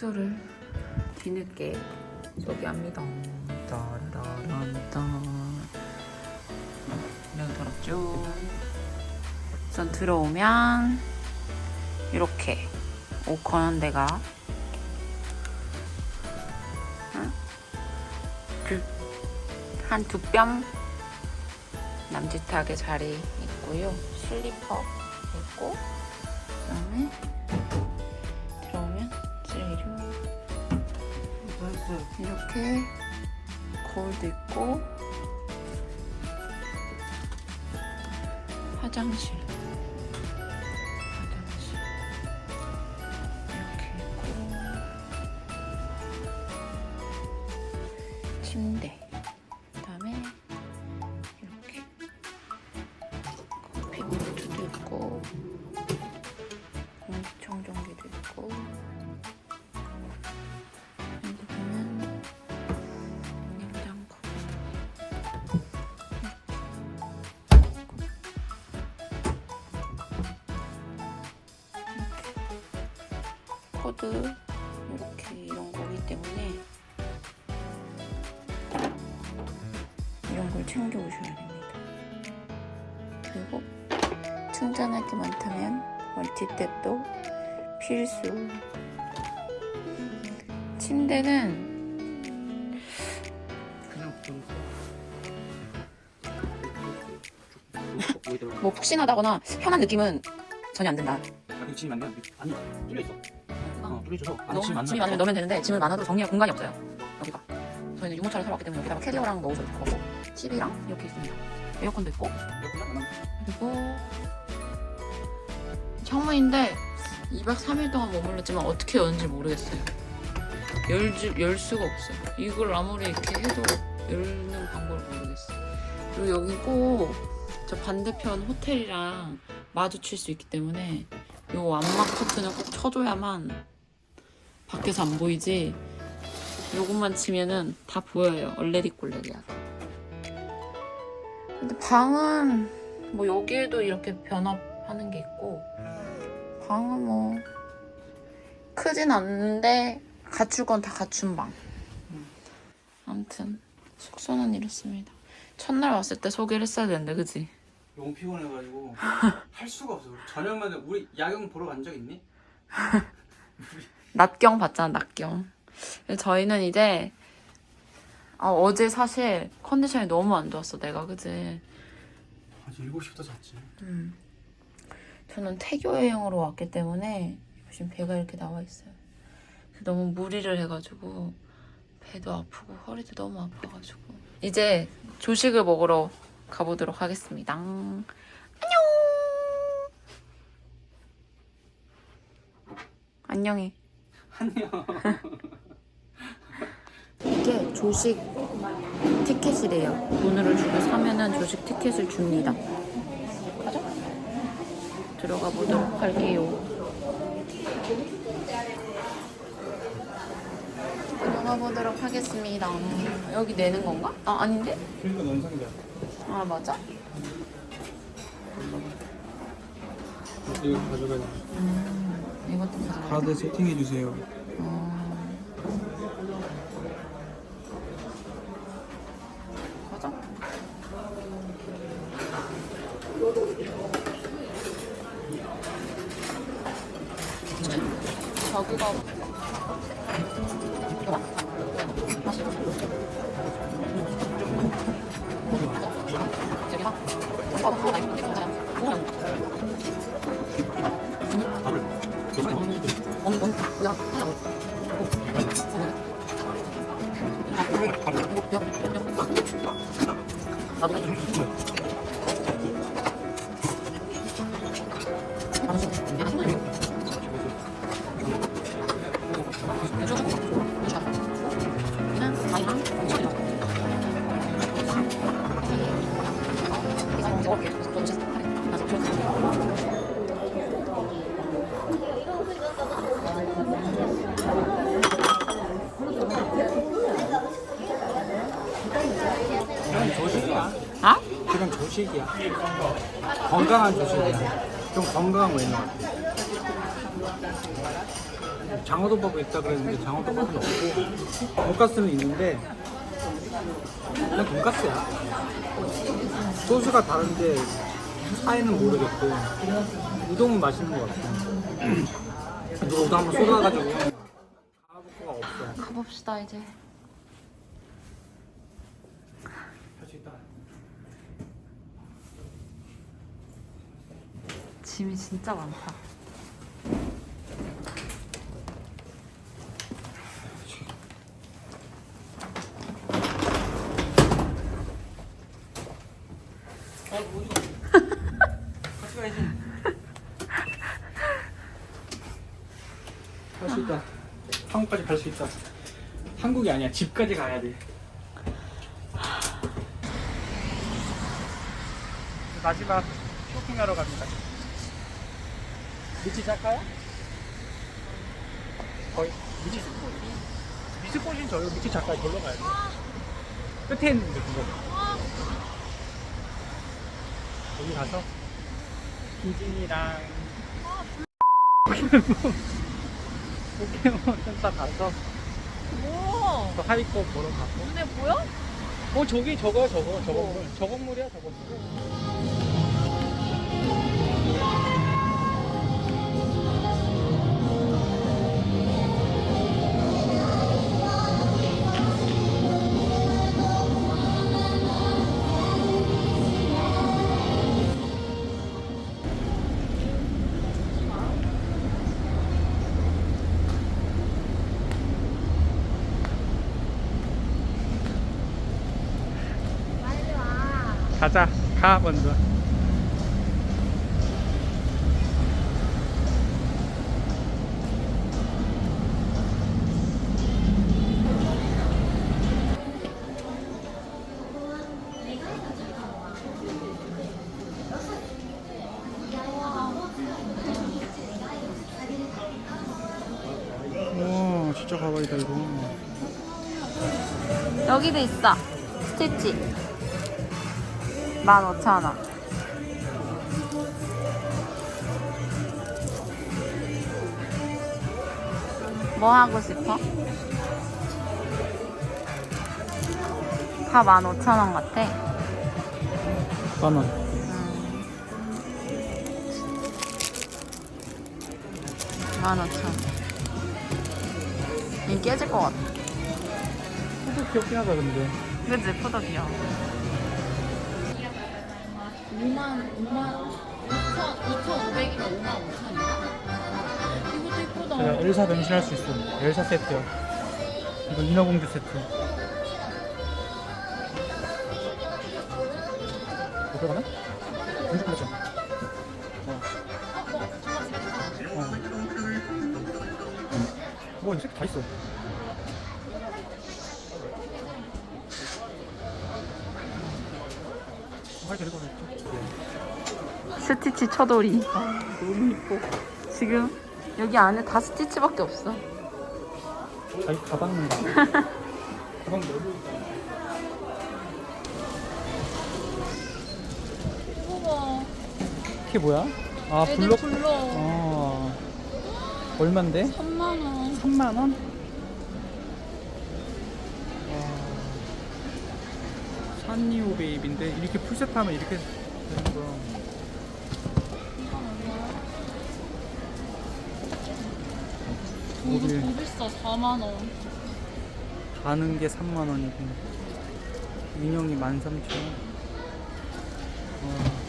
숙소를 뒤늦게 소개합니다. 따라란따. 이렇게 들었죠. 우선 들어오면 이렇게 오컨한 데가 한두 뼘 남짓하게 자리 있고요. 슬리퍼 있고 그다음에 이렇게 거울도 있고 화장실 챙겨 오셔야 됩니다. 그리고 충전할 게 많다면 멀티탭도 필수. 침대는 뭐 푹신하다거나 편한 느낌은 전혀 안 든다. 아니 짐이 많냐? 아니 뚫려 있어. 어 뚫려 있어서 안에 너무 짐 많나? 짐이 많으면 넣으면 되는데 짐을 많아도 정리할 공간이 없어요. 여기가. 저희는 유모차를 사러 왔기 때문에 여기다가 캐리어랑 넣어서 있고 TV랑 이렇게 있습니다. 에어컨도 있고. 그리고 창문인데 2박 3일 동안 머물렀지만 어떻게 여는지 모르겠어요. 열, 열 수가 없어요. 이걸 아무리 이렇게 해도 열는 방법을 모르겠어요. 그리고 여기 꼭 저 반대편 호텔이랑 마주칠 수 있기 때문에 요 안마 커튼을 꼭 쳐줘야만 밖에서 안 보이지 요것만 치면은 다 보여요. 얼레리 꼴레리하게. 근데 방은 뭐 여기에도 이렇게 변압하는 게 있고 방은 뭐 크진 않는데 갖출 건다 갖춘 방. 아무튼 숙소는 이렇습니다. 첫날 왔을 때 소개를 했어야 되는데 그지? 너무 피곤해가지고 할 수가 없어. 저녁마다 우리 야경 보러 간 적 있니? 낮경 봤잖아 낮경. 저희는 이제 아, 어제 사실 컨디션이 너무 안 좋았어 내가 그지? 아직 7시부터 잤지. 음. 저는 태교 여행으로 왔기 때문에 지금 배가 이렇게 나와 있어요. 너무 무리를 해가지고 배도 아프고 허리도 너무 아파가지고 이제 조식을 먹으러 가보도록 하겠습니다. 안녕. 안녕해. 안녕. 이게 조식 티켓이래요. 돈을 주고 사면은 조식 티켓을 줍니다. 가자. 들어가 보도록 할게요. 들어가 보도록 하겠습니다. 음, 여기 내는 건가? 아 아닌데? 그러니까. 아 맞아? 이거 가져가야 이것도 가져가. 카드 세팅해 주세요. 저 그냥 조식이야. 건강한 조식이야. 좀 건강한 거 있는 것 같아. 장어덮밥이 있다 그랬는데 장어덮밥은 없고 돈가스는 있는데 그냥 돈가스야 소스가 다른데 차이는 모르겠고 우동은 맛있는 것 같아 누가 우동 한번 쏟아가지고 가라볶이가 없어 가봅시다 이제. 할 수 있다 짐이 진짜 많다. 같이 가야지 갈수 있다. 한국까지 갈 수 있다. 한국이 아니야. 집까지 가야 돼. 마지막 쇼핑하러 갑니다 미치 작가요? 거의 미치 미스코신 저요 미치 작가 절로 가야 돼 끝에 있는데 그거. 여기 가서 김진이랑 포켓몬 센터 가서 뭐? 또 하이퍼 보러 가고. 눈에 보여? 어 저기 저거 저거. 저거 물 저거 물이야 저거 물 가자 가 먼저 와 진짜 가봐이다 이거 여기도 있어. 스티치. 15,000원. 뭐 하고 싶어? 다 15,000원 같아. 만원 음. 15,000원. 이 깨질 것 같아. 소도 귀엽긴 하다 근데 그치? 포도 귀여워. 5만, 5만, 2천, 2,500이면 5만 5천이야? 이것도. 제가 엘사 변신할 수 있어 엘사 세트야 이거 인어공주 세트 뭐 들어가나? 공주 컬렉션 어. 어. 뭐, 이 새끼 다 있어. 할 데리고 있죠. 스티치 쳐돌이. 너무 이뻐. 지금 여기 안에 다 스티치밖에 없어. 자기 가방 가방 넓은 어머, 이게 뭐야? 아 애들 블록 불러. 어 얼만데? 3만 원. 3만 원? 산리오 베이비인데 이렇게 풀셋하면 이렇게 되는 거. 이거 더 비싸, 4만 원. 가는 게 3만 원이고 인형이 13,000원. 어.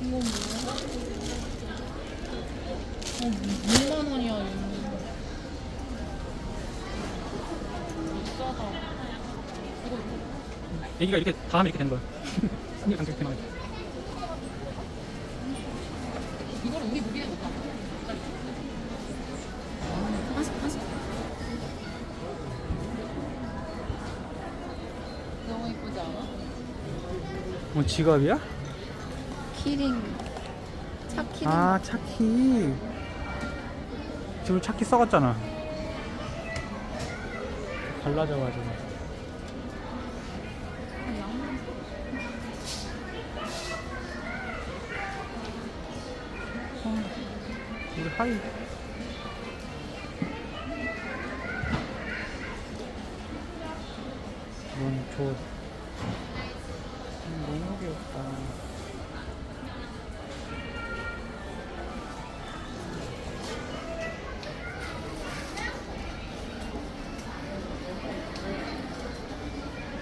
이거 뭐 애기가 이렇게 다 하면 이렇게 되는 거야. 승리 강제 이렇게 나와. 이걸 우리 무기에 못 담아. 한식, 한식. 너무 이쁘지 않아? 뭐 지갑이야? 키링. 차 키링. 아 차키. 지금 차키 썩었잖아. 갈라져가지고. 하이. 이건 저 음, 너무 귀엽다.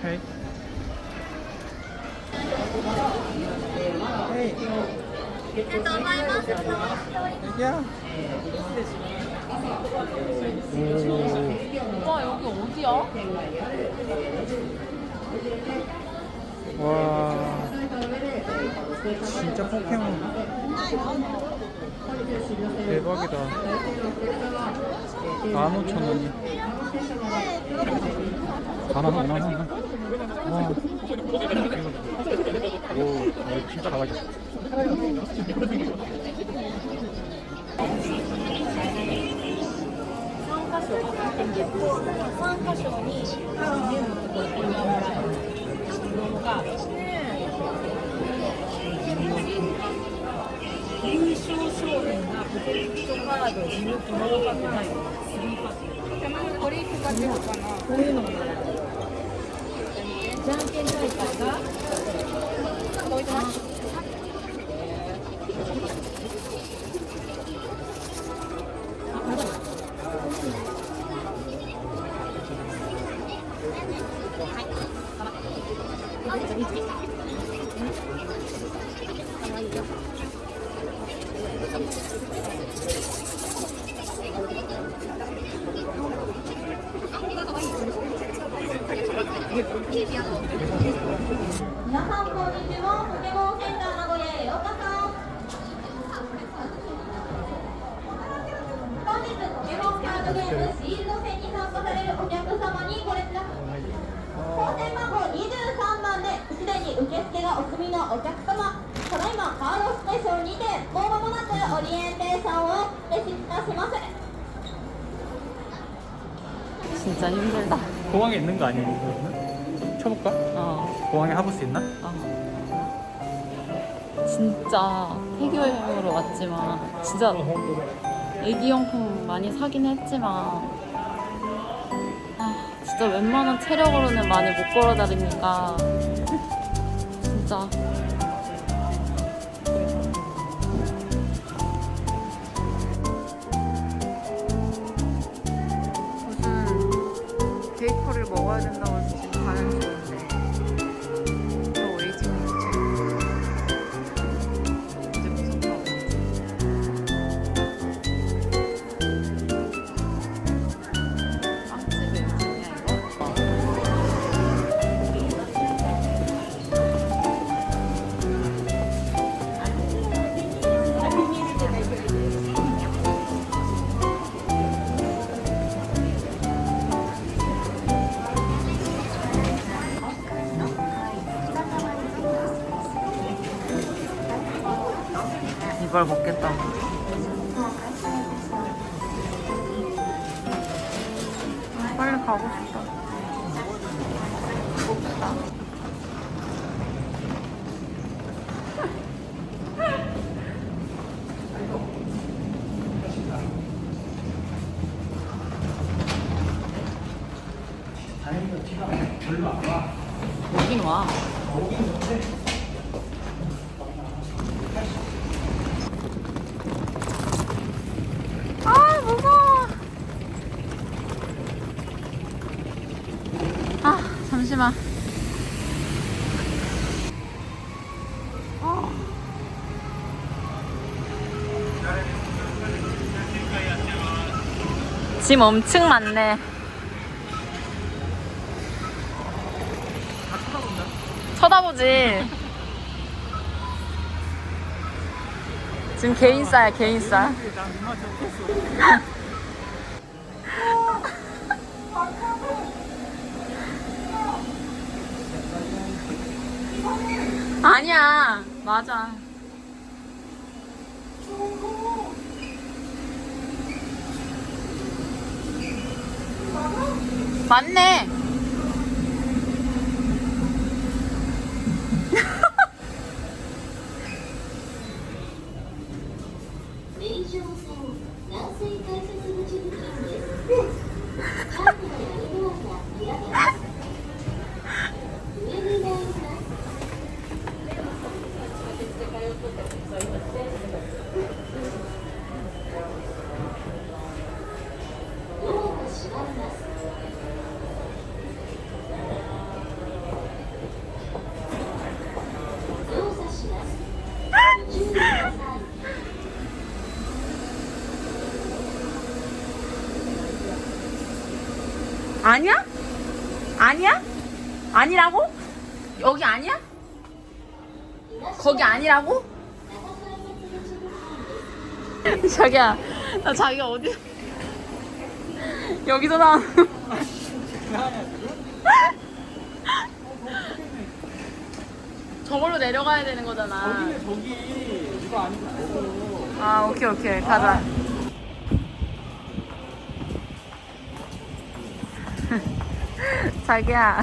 헤이. 헤이. 애기야. 오. 여기 어디야? 와. 진짜 포켓몬. 대박이다. 15,000원이. 만 원, 5만 원. 와. 오, 오, 진짜 가 가지. 優勝商品がポケットカード、ミルク、ノーパックタイプ、スリーパック。これ使ってるかなこういうのも並んでるじゃんけん大会が、置いてます。 受付がお済みのお客様ただいまカードステーションにてもう間もなくオリエンテーションを開始いたします 진짜 힘들다. 공항에 있는 거 아니에요? 이거는? 쳐볼까? 어. 공항에 하볼 수 있나? 어. 진짜 해결형으로 왔지만 진짜 애기용품 많이 사긴 했지만 아 진짜 웬만한 체력으로는 많이 못 걸어 다니니까 진짜 무슨 베이커를 먹어야 된다고 해서 지금 가는 중 이걸 먹겠다고 빨리 가고 싶다 봅시다 여긴 와 아 무서워 아 잠시만 어. 짐 엄청 많네. 쳐다보지. 지금 개인 싸야 개인 싸 아니야. 맞아. 맞네 아니라고? 여기 아니야? 거기 아니라고? 자기야, 나 자기가 어디? 여기서 나. 저걸로 내려가야 되는 거잖아. 저기는 저기 이거 아니고. 아, 오케이, 오케이. 가자. 자기야. 야,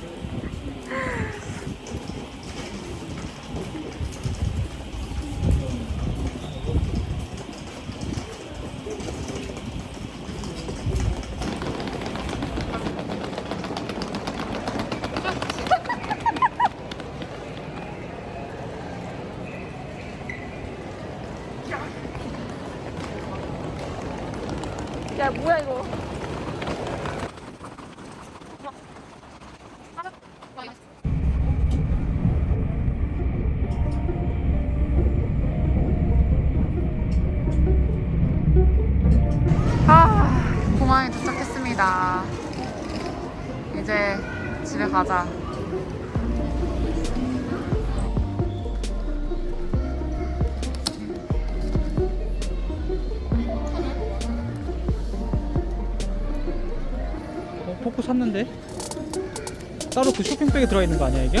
쇼핑백에 들어있는 거 아니야 이게?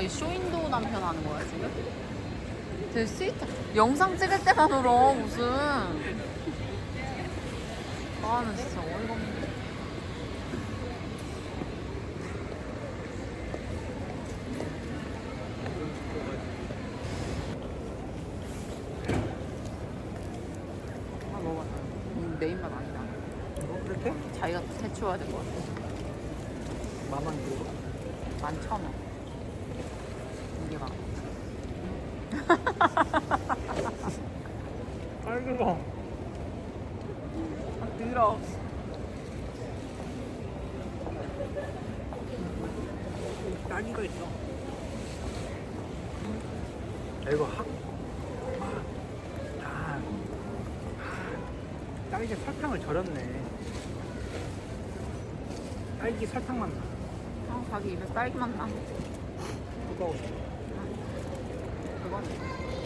저희 쇼윈도우 남편 하는 거야 지금? 되게 스윗해. 영상 찍을 때만 울어 무슨. 아는 진짜 어이가 없네. 아 먹어. 음, 내 입맛 아니다. 뭐 그렇게? 자기가 될것 같아. 마만 그거? 만천 원. 이게 막. 빨그러 아, 들어. 딸기가 있어 야 이거 학 아, 아, 딸기 설탕을 절였네 딸기 설탕 맛 나. 아, 자기 입에 딸기만 나. 뜨거워 그건.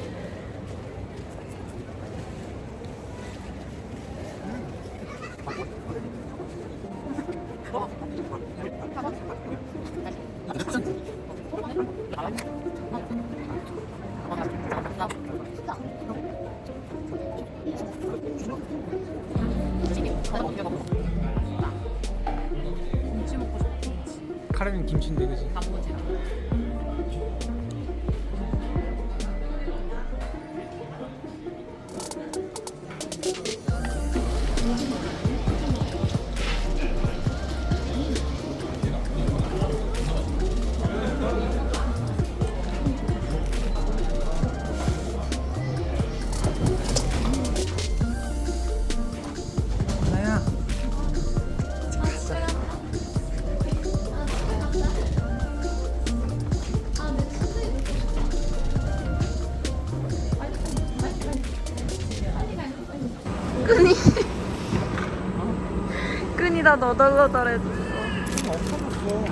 다 너덜너덜해졌어. 끈 없어졌어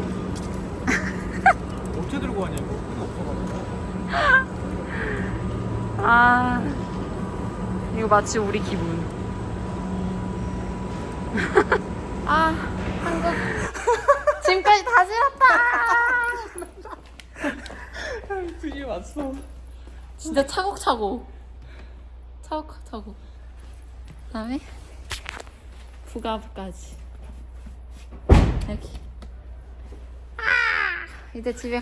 어떻게 들고 가냐 이거 끈 없어가지고 아, 이거 마치 우리 기분. 아, 한국. 지금까지 다 싫었다! 드디어 왔어 진짜 차곡차곡. 차곡차곡. 그 다음에, 부가부까지. 여기. 아! 이제 집에